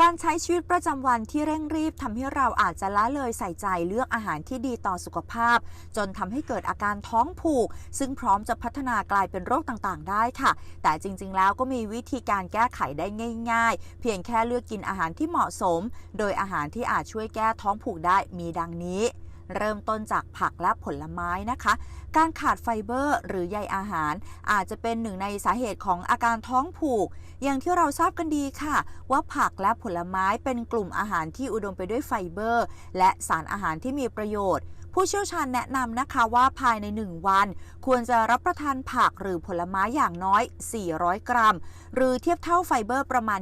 การใช้ชีวิตประจำวันที่เร่งรีบทำให้เราอาจจะละเลยใส่ใจเลือกอาหารที่ดีต่อสุขภาพ จนทำให้เกิดอาการท้องผูก ซึ่งพร้อมจะพัฒนากลายเป็นโรคต่างๆ ได้ค่ะ แต่จริงๆ แล้วก็มีวิธีการแก้ไขได้ง่าย ๆ เพียงแค่เลือกกินอาหารที่เหมาะสม โดยอาหารที่อาจช่วยแก้ท้องผูกได้มีดังนี้ เริ่มต้นจากผักและผลไม้นะคะ การขาดไฟเบอร์ หรือใยอาหาร อาจจะเป็นหนึ่งในสาเหตุของอาการท้องผูก อย่างที่เราทราบกันดีค่ะ ว่าผักและผลไม้เป็นกลุ่มอาหารที่อุดมไปด้วยไฟเบอร์ และสารอาหารที่มีประโยชน์ ผู้เชี่ยวชาญแนะนำนะคะว่าภายใน 1 วัน ควรจะรับประทานผักหรือผลไม้อย่างน้อย 400 กรัม หรือเทียบเท่าไฟเบอร์ประมาณ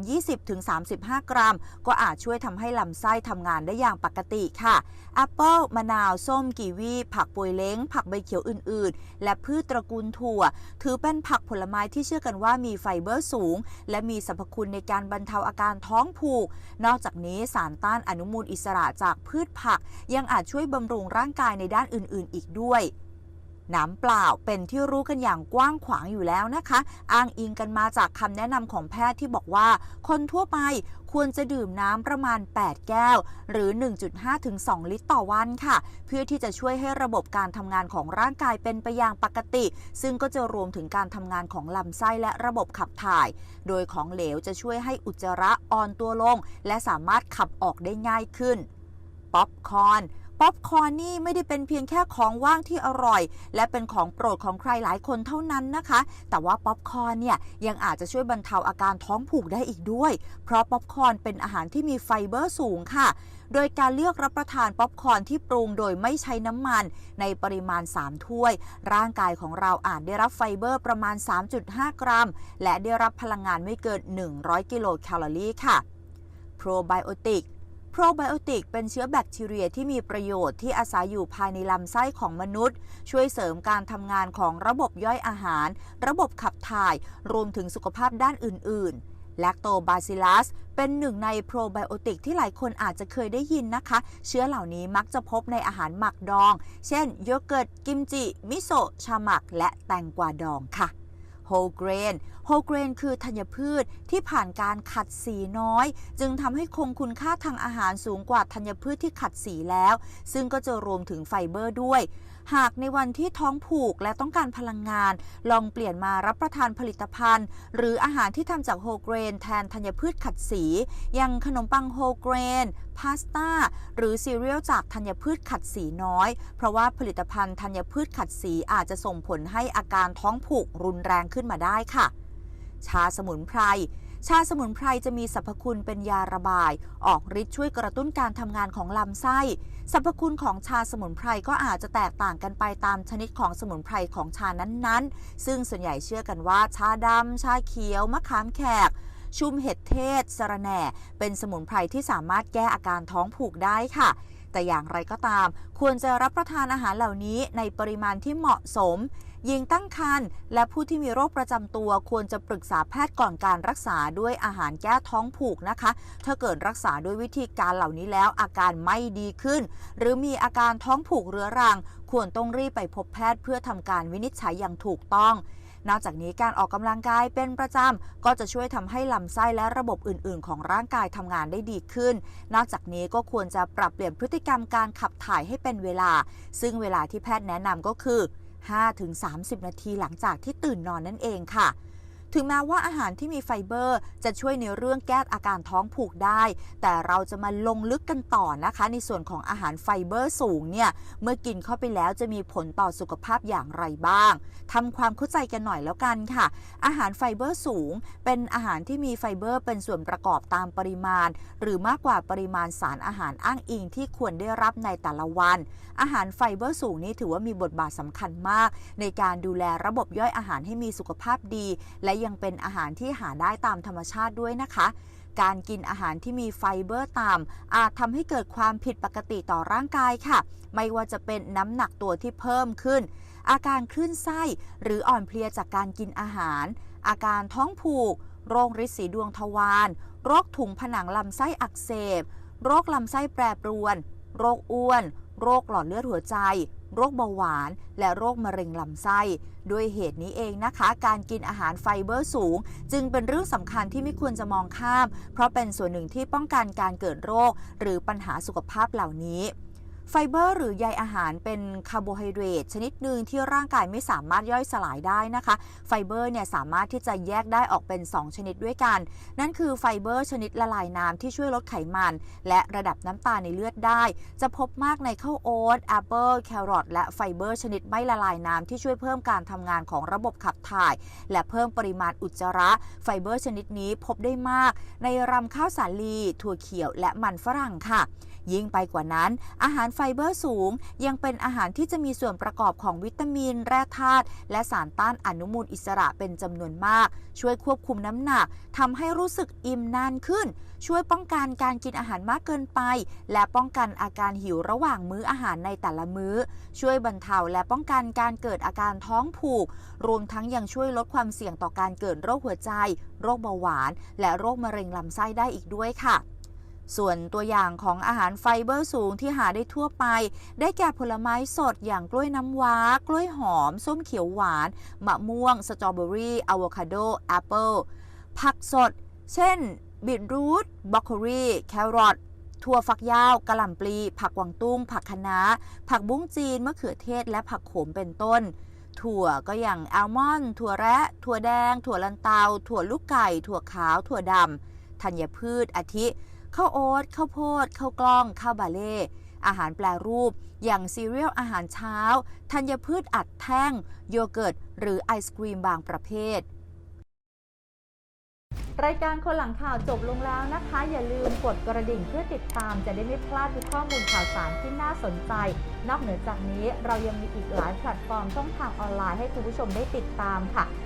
20-35 กรัม ก็อาจช่วยทำให้ลำไส้ทำงานได้อย่างปกติค่ะแอปเปิลมะนาว ส้มกีวี ผักปวยเล้ง ผักใบเขียวอื่น ๆ และพืชตระกูลถั่ว ถือเป็นผักผลไม้ที่เชื่อกันว่ามีไฟเบอร์สูง และมีสรรพคุณในการบรรเทาอาการท้องผูก นอกจากนี้สารต้านอนุมูลอิสระจากพืชผัก ยังอาจช่วยบำรุงร่างกายในด้านอื่นๆ อีกด้วยน้ำเปล่าเป็นที่รู้กันอย่างกว้างขวางอยู่แล้วนะคะ อ้างอิงกันมาจากคำแนะนำของแพทย์ที่บอกว่า คนทั่วไปควรจะดื่มน้ำประมาณ 8 แก้ว หรือ 1.5 ถึง 2 ลิตรต่อวันค่ะ เพื่อที่จะช่วยให้ระบบการทำงานของร่างกายเป็นไปอย่างปกติ ซึ่งก็จะรวมถึงการทำงานของลำไส้และระบบขับถ่าย โดยของเหลวจะช่วยให้อุจจาระอ่อนตัวลง และสามารถขับออกได้ง่ายขึ้น ป๊อปคอร์น ป๊อปคอร์นนี่ไม่ได้เป็นเพียงแค่ของว่างที่อร่อย และเป็นของโปรดของใครหลายคนเท่านั้นนะคะ แต่ว่าป๊อปคอร์นเนี่ยยังอาจจะช่วยบรรเทาอาการท้องผูกได้อีกด้วย เพราะป๊อปคอร์นเป็นอาหารที่มีไฟเบอร์สูงค่ะ โดยการเลือกรับประทานป๊อปคอร์นที่ปรุงโดยไม่ใช้น้ำมัน ในปริมาณ 3 ถ้วย ร่างกายของเราอาจได้รับไฟเบอร์ประมาณ 3.5 กรัม และได้รับพลังงานไม่เกิน 100 กิโลแคลอรี่ค่ะ โปรไบโอติก โปรไบโอติกเป็นเชื้อแบคทีเรียที่มีประโยชน์ที่อาศัยอยู่ภายในลำไส้ของมนุษย์ ช่วยเสริมการทำงานของระบบย่อยอาหาร ระบบขับถ่าย รวมถึงสุขภาพด้านอื่น ๆ แลคโตบาซิลัสเป็นหนึ่งในโปรไบโอติกที่หลายคนอาจจะเคยได้ยินนะคะ เชื้อเหล่านี้มักจะพบในอาหารหมักดอง เช่น โยเกิร์ต กิมจิ มิโซะ ชาหมัก และแตงกวาดองค่ะ โฮเกรนโฮเกรนคือธัญพืชที่ผ่านการขัดสีน้อย จึงทำให้คงคุณค่าทางอาหารสูงกว่าธัญพืชที่ขัดสีแล้ว ซึ่งก็จะรวมถึงไฟเบอร์ด้วย หากในวันที่ท้องผูกและต้องการพลังงาน ลองเปลี่ยนมารับประทานผลิตภัณฑ์ หรืออาหารที่ทำจากโฮเกรนแทนธัญพืชขัดสี อย่างขนมปังโฮเกรน พาสต้า หรือซีเรียลจากธัญพืชขัดสีน้อย เพราะว่าผลิตภัณฑ์ธัญพืชขัดสีอาจจะส่งผลให้อาการท้องผูกรุนแรงขึ้นมาได้ค่ะ ชาสมุนไพร ชาสมุนไพรจะมีสรรพคุณเป็นยาระบาย ออกฤทธิ์ช่วยกระตุ้นการทำงานของลำไส้ สรรพคุณของชาสมุนไพรก็อาจจะแตกต่างกันไปตามชนิดของสมุนไพรของชานั้นๆ ซึ่งส่วนใหญ่เชื่อกันว่าชาดำชาเขียว มะขามแขกชุมเห็ดเทศสะระแหน่ เป็นสมุนไพรที่สามารถแก้อาการท้องผูกได้ค่ะ แต่อย่างไรก็ตาม ควรจะรับประทานอาหารเหล่านี้ในปริมาณที่เหมาะสมหญิงตั้งครรภ์และผู้ที่มีโรคประจำตัวควรจะปรึกษาแพทย์ก่อนการรักษาด้วยอาหารแก้ท้องผูกนะคะ ถ้าเกิดรักษาด้วยวิธีการเหล่านี้แล้วอาการไม่ดีขึ้น หรือมีอาการท้องผูกเรื้อรัง ควรต้องรีบไปพบแพทย์เพื่อทำการวินิจฉัยอย่างถูกต้อง นอกจากนี้การออกกำลังกายเป็นประจำก็จะช่วยทำให้ลำไส้และระบบอื่น ๆ ของร่างกายทำงานได้ดีขึ้น นอกจากนี้ก็ควรจะปรับเปลี่ยนพฤติกรรมการขับถ่ายให้เป็นเวลา ซึ่งเวลาที่แพทย์แนะนำก็คือ 5-30 นาทีหลังจากที่ตื่นนอนนั่นเองค่ะ ถึงแม้ว่าอาหารที่มีไฟเบอร์ จะช่วยในเรื่องแก้อาการท้องผูกได้ แต่เราจะมาลงลึกกันต่อนะคะ ในส่วนของอาหารไฟเบอร์สูงเนี่ย เมื่อกินเข้าไปแล้วจะมีผลต่อสุขภาพอย่างไรบ้างทำความเข้าใจกันหน่อยแล้วกันค่ะ อาหารไฟเบอร์สูง เป็นอาหารที่มีไฟเบอร์ เป็นส่วนประกอบตามปริมาณ หรือมากกว่าปริมาณสารอาหารอ้างอิงที่ควรได้รับในแต่ละวัน อาหารไฟเบอร์สูงนี้ถือว่ามีบทบาทสำคัญมาก ในการดูแลระบบย่อยอาหารให้มีสุขภาพดี และยังเป็นอาหารที่หาได้ตามธรรมชาติด้วยนะคะ การกินอาหารที่มีไฟเบอร์ต่ำอาจทำให้เกิดความผิดปกติต่อร่างกายค่ะ ไม่ว่าจะเป็นน้ำหนักตัวที่เพิ่มขึ้น อาการคลื่นไส้หรืออ่อนเพลียจากการกินอาหาร อาการท้องผูก โรคริดสีดวงทวารโรคถุงผนังลำไส้อักเสบ โรคลำไส้แปรปรวน โรคอ้วน โรคหลอดเลือดหัวใจ โรคเบาหวาน และโรคมะเร็งลำไส้ ด้วยเหตุนี้เองนะคะ การกินอาหารไฟเบอร์สูง จึงเป็นเรื่องสำคัญที่ไม่ควรจะมองข้าม เพราะเป็นส่วนหนึ่งที่ป้องกันการเกิดโรค หรือปัญหาสุขภาพเหล่านี้ ไฟเบอร์หรือใยอาหารเป็นคาร์โบไฮเดรตชนิดหนึ่งที่ร่างกายไม่สามารถย่อยสลายได้นะคะ ไฟเบอร์เนี่ยสามารถที่จะแยกได้ออกเป็น 2 ชนิดด้วยกัน นั่นคือไฟเบอร์ชนิดละลายน้ำที่ช่วยลดไขมัน และระดับน้ำตาลในเลือดได้ จะพบมากในข้าวโอ๊ตแอปเปิลแครอทและไฟเบอร์ชนิดไม่ละลายน้ำที่ช่วยเพิ่มการทำงานของระบบขับถ่าย และเพิ่มปริมาณอุจจาระ ไฟเบอร์ชนิดนี้พบได้มาก ในรำข้าวสาลีถั่วเขียวและมันฝรั่งค่ะ ยิ่งไปกว่านั้น อาหารไฟฟเบอร์สูง ยังเป็นอาหารที่จะมีส่วนประกอบของวิตามิน แร่ธาตุและสารต้านอนุมูลอิสระเป็นจำนวนมาก ช่วยควบคุมน้ำหนักทำให้รู้สึกอิ่มนานขึ้น ช่วยป้องกันการกินอาหารมากเกินไป และป้องกันอาการหิวระหว่างมื้ออาหารในแต่ละมื้อ ช่วยบรรเทาและป้องกันการเกิดอาการท้องผูก รวมทั้งยังช่วยลดความเสี่ยงต่อการเกิดโรคหัวใจ โรคเบาหวาน และโรคมะเร็งลำไส้ได้อีกด้วยค่ะ ส่วนตัวอย่างของอาหารไฟเบอร์สูงที่หาได้ทั่วไป ได้แก่ผลไม้สดอย่างกล้วยน้ำว้า กล้วยหอม ส้มเขียวหวาน มะม่วง สตรอเบอรี่อะโวคาโด แอปเปิล ผักสด เช่น บีทรูทบรอกโคลีแครอทถั่วฝักยาวกระหล่ำปลี ผักกวางตุ้ง ผักคะน้า ผักบุ้งจีน มะเขือเทศ และผักโขมเป็นต้น ถั่วก็อย่างอัลมอนด์ถั่วแระ ถั่วแดง ถั่วลันเตา ถั่วลูกไก่ ถั่วขาว ถั่วดำธัญพืชอาทิ ข้าวโอ๊ตข้าวโพดข้าวกล้องข้าวบาเล่อาหารแปรรูป อย่างซีเรียลอาหารเช้า ธัญพืชอัดแท่ง โยเกิร์ต หรือไอศกรีมบางประเภท รายการคนหลังข่าวจบลงแล้วนะคะ อย่าลืมกดกระดิ่งเพื่อติดตามจะได้ไม่พลาดทุกข้อมูลข่าวสารที่น่าสนใจ นอกเหนือจากนี้เรายังมีอีกหลายแพลตฟอร์มช่องทางออนไลน์ให้คุณผู้ชมได้ติดตามค่ะ